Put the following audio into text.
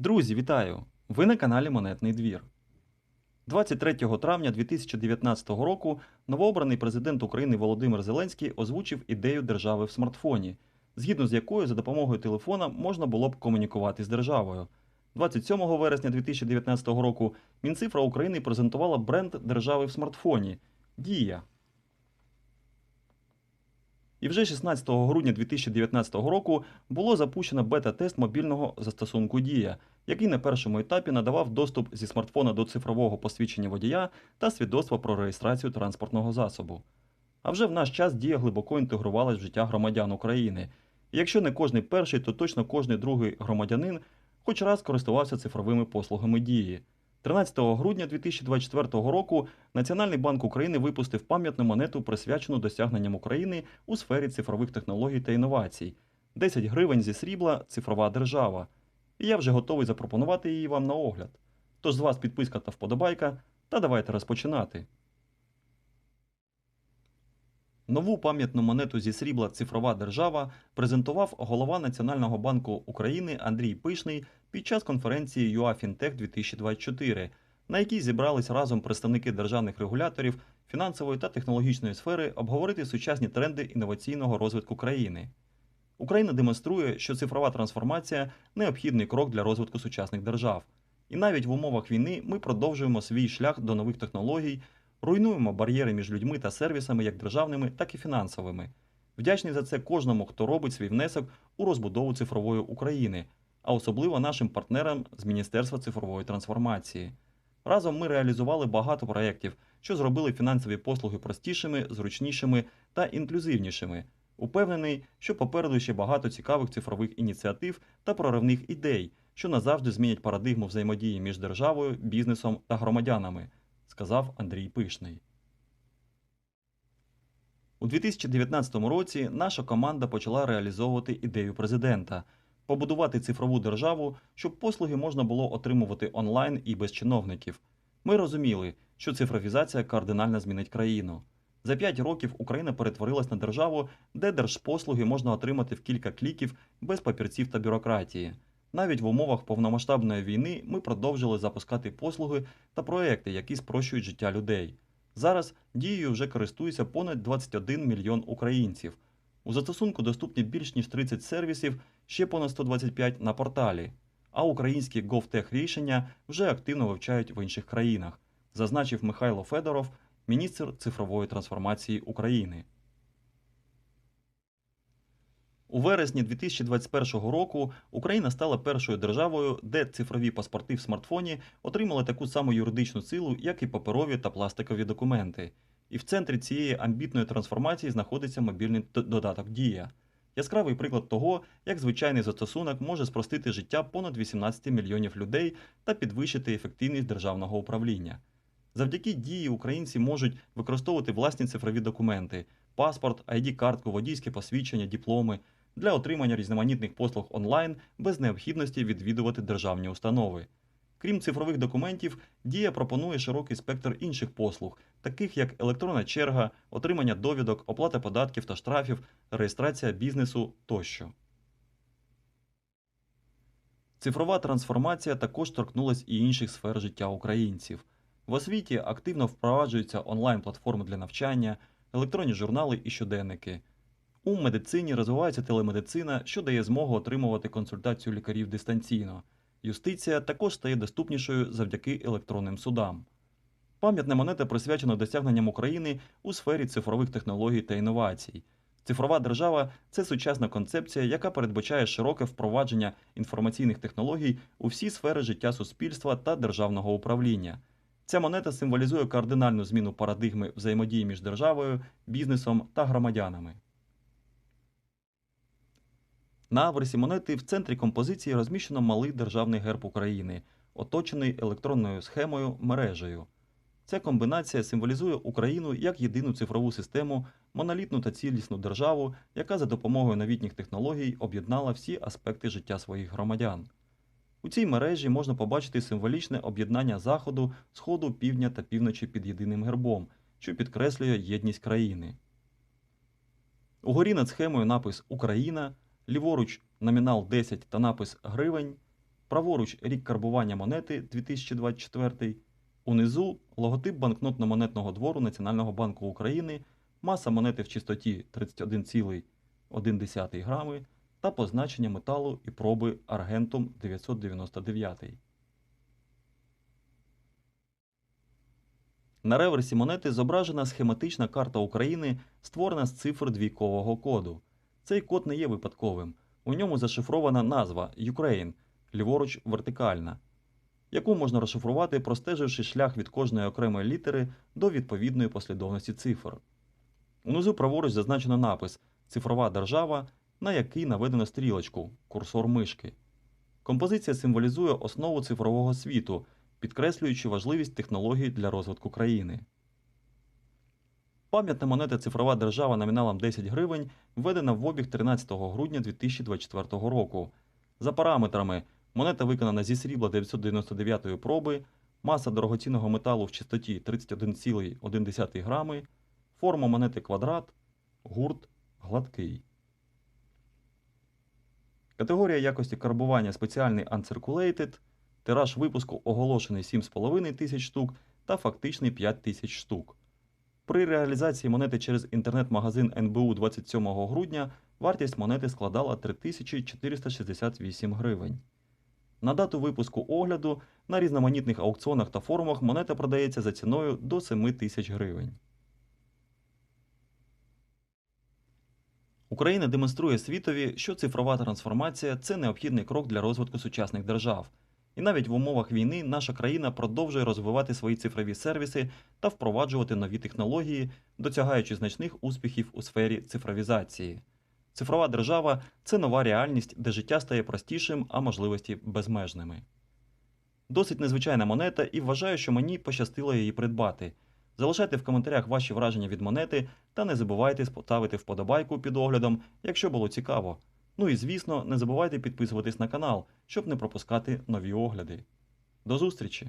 Друзі, вітаю! Ви на каналі Монетний двір. 23 травня 2019 року новообраний президент України Володимир Зеленський озвучив ідею держави в смартфоні, згідно з якою за допомогою телефона можна було б комунікувати з державою. 27 вересня 2019 року Мінцифра України презентувала бренд держави в смартфоні Дія. І вже 16 грудня 2019 року було запущено бета-тест мобільного застосунку Дія, який на першому етапі надавав доступ зі смартфона до цифрового посвідчення водія та свідоцтва про реєстрацію транспортного засобу. А вже в наш час Дія глибоко інтегрувалась в життя громадян України. І якщо не кожний перший, то точно кожний другий громадянин хоч раз користувався цифровими послугами Дії. 13 грудня 2024 року Національний банк України випустив пам'ятну монету, присвячену досягненням України у сфері цифрових технологій та інновацій. 10 гривень зі срібла цифрова держава. І я вже готовий запропонувати її вам на огляд. Тож з вас підписка та вподобайка, та давайте розпочинати. Нову пам'ятну монету зі срібла Цифрова держава презентував голова Національного банку України Андрій Пишний під час конференції UAFintech 2024, на якій зібрались разом представники державних регуляторів, фінансової та технологічної сфери обговорити сучасні тренди інноваційного розвитку країни. Україна демонструє, що цифрова трансформація необхідний крок для розвитку сучасних держав. І навіть в умовах війни ми продовжуємо свій шлях до нових технологій, руйнуємо бар'єри між людьми та сервісами як державними, так і фінансовими. Вдячний за це кожному, хто робить свій внесок у розбудову цифрової України, а особливо нашим партнерам з Міністерства цифрової трансформації. Разом ми реалізували багато проєктів, що зробили фінансові послуги простішими, зручнішими та інклюзивнішими. Упевнений, що попереду ще багато цікавих цифрових ініціатив та проривних ідей, що назавжди змінять парадигму взаємодії між державою, бізнесом та громадянами, сказав Андрій Пишний. У 2019 році наша команда почала реалізовувати ідею президента побудувати цифрову державу, щоб послуги можна було отримувати онлайн і без чиновників. Ми розуміли, що цифровізація кардинально змінить країну. За 5 років Україна перетворилась на державу, де держпослуги можна отримати в кілька кліків без папірців та бюрократії. Навіть в умовах повномасштабної війни ми продовжили запускати послуги та проекти, які спрощують життя людей. Зараз дією вже користується понад 21 мільйон українців. У застосунку доступні більш ніж 30 сервісів, ще понад 125 на порталі. А українські GovTech рішення вже активно вивчають в інших країнах, зазначив Михайло Федоров, міністр цифрової трансформації України. У вересні 2021 року Україна стала першою державою, де цифрові паспорти в смартфоні отримали таку саму юридичну силу, як і паперові та пластикові документи. І в центрі цієї амбітної трансформації знаходиться мобільний додаток Дія. Яскравий приклад того, як звичайний застосунок може спростити життя понад 18 мільйонів людей та підвищити ефективність державного управління. Завдяки дії українці можуть використовувати власні цифрові документи, паспорт, ID-картку, водійське посвідчення, дипломи для отримання різноманітних послуг онлайн без необхідності відвідувати державні установи. Крім цифрових документів, Дія пропонує широкий спектр інших послуг, таких як електронна черга, отримання довідок, оплата податків та штрафів, реєстрація бізнесу тощо. Цифрова трансформація також торкнулась і інших сфер життя українців. В освіті активно впроваджуються онлайн-платформи для навчання, електронні журнали і щоденники. У медицині розвивається телемедицина, що дає змогу отримувати консультацію лікарів дистанційно. Юстиція також стає доступнішою завдяки електронним судам. Пам'ятна монета присвячена досягненням України у сфері цифрових технологій та інновацій. Цифрова держава це сучасна концепція, яка передбачає широке впровадження інформаційних технологій у всі сфери життя суспільства та державного управління. Ця монета символізує кардинальну зміну парадигми взаємодії між державою, бізнесом та громадянами. На аверсі монети в центрі композиції розміщено малий державний герб України, оточений електронною схемою мережею. Ця комбінація символізує Україну як єдину цифрову систему, монолітну та цілісну державу, яка за допомогою новітніх технологій об'єднала всі аспекти життя своїх громадян. У цій мережі можна побачити символічне об'єднання Заходу, Сходу, Півдня та Півночі під єдиним гербом, що підкреслює єдність країни. Угорі над схемою напис Україна, ліворуч номінал 10 та напис гривень. праворуч рік карбування монети 2024, унизу логотип банкнотно-монетного двору Національного банку України, маса монети в чистоті 31,1 грами та позначення металу і проби аргентум 999. На реверсі монети зображена схематична карта України, створена з цифр двійкового коду. Цей код не є випадковим. У ньому зашифрована назва Ukraine, ліворуч вертикальна, яку можна розшифрувати, простеживши шлях від кожної окремої літери до відповідної послідовності цифр. Унизу праворуч зазначено напис Цифрова держава, на який наведено стрілочку курсор мишки. Композиція символізує основу цифрового світу, підкреслюючи важливість технологій для розвитку країни. Пам'ятна монета цифрова держава номіналом 10 гривень введена в обіг 13 грудня 2024 року. За параметрами монета виконана зі срібла 999 проби, маса дорогоцінного металу в чистоті 31,1 грами, форма монети квадрат, гурт гладкий. Категорія якості карбування спеціальний Uncirculated, тираж випуску оголошений 7,5 тисяч штук та фактичний 5 тисяч штук. При реалізації монети через інтернет-магазин НБУ 27 грудня вартість монети складала 3468 гривень. На дату випуску огляду на різноманітних аукціонах та форумах монета продається за ціною до 7 тисяч гривень. Україна демонструє світові, що цифрова трансформація це необхідний крок для розвитку сучасних держав. І навіть в умовах війни наша країна продовжує розвивати свої цифрові сервіси та впроваджувати нові технології, досягаючи значних успіхів у сфері цифровізації. Цифрова держава це нова реальність, де життя стає простішим, а можливості безмежними. Досить незвичайна монета, і вважаю, що мені пощастило її придбати. Залишайте в коментарях ваші враження від монети та не забувайте поставити вподобайку під оглядом, якщо було цікаво. Ну і звісно, не забувайте підписуватись на канал, щоб не пропускати нові огляди. До зустрічі!